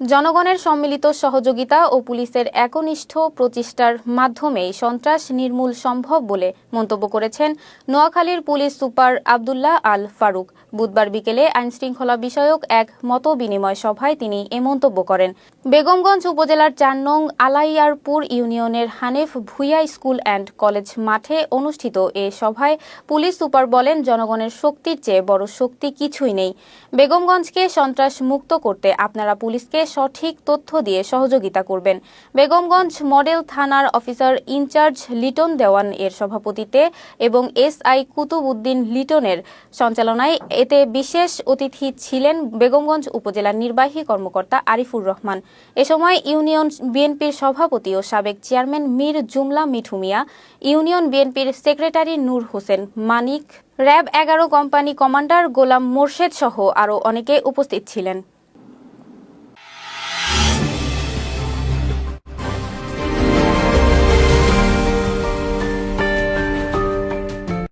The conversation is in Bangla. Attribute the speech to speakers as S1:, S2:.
S1: জনগণের সম্মিলিত সহযোগিতা ও পুলিশের একনিষ্ঠ প্রচেষ্টার মাধ্যমেই সন্ত্রাস নির্মূল সম্ভব বলে মন্তব্য করেছেন নোয়াখালীর পুলিশ সুপার আবদুল্লাহ আল ফারুক। বুধবার বিকেলে আইনশৃঙ্খলা বিষয়ক এক মত বিনিময় সভায় তিনি এ মন্তব্য করেন। বেগমগঞ্জ উপজেলার চার নং আলাইয়ারপুর ইউনিয়নের Hanef Bhuiya school and college মাঠে অনুষ্ঠিত এ সভায় পুলিশ সুপার বলেন, জনগণের শক্তির চেয়ে বড় শক্তি কিছুই নেই। বেগমগঞ্জকে সন্ত্রাস মুক্ত করতে আপনারা পুলিশকে সঠিক তথ্য দিয়ে সহযোগিতা করবেন। বেগমগঞ্জ মডেল থানার officer in charge Liton Dewan এর সভাপতিত্বে এবং এসআই কুতুব উদ্দিন লিটনের সঞ্চালনায় এতে বিশেষ অতিথি ছিলেন বেগমগঞ্জ উপজেলার নির্বাহী কর্মকর্তা আরিফুর রহমান। এ সময় ইউনিয়ন বিএনপির সভাপতি ও সাবেক চেয়ারম্যান মীর জুমলা মিঠুমিয়া, ইউনিয়ন বিএনপির সেক্রেটারি নূর হোসেন মানিক, র্যাব এগারো কোম্পানি কমান্ডার গোলাম মোর্শেদ সহ আরও অনেকে উপস্থিত ছিলেন।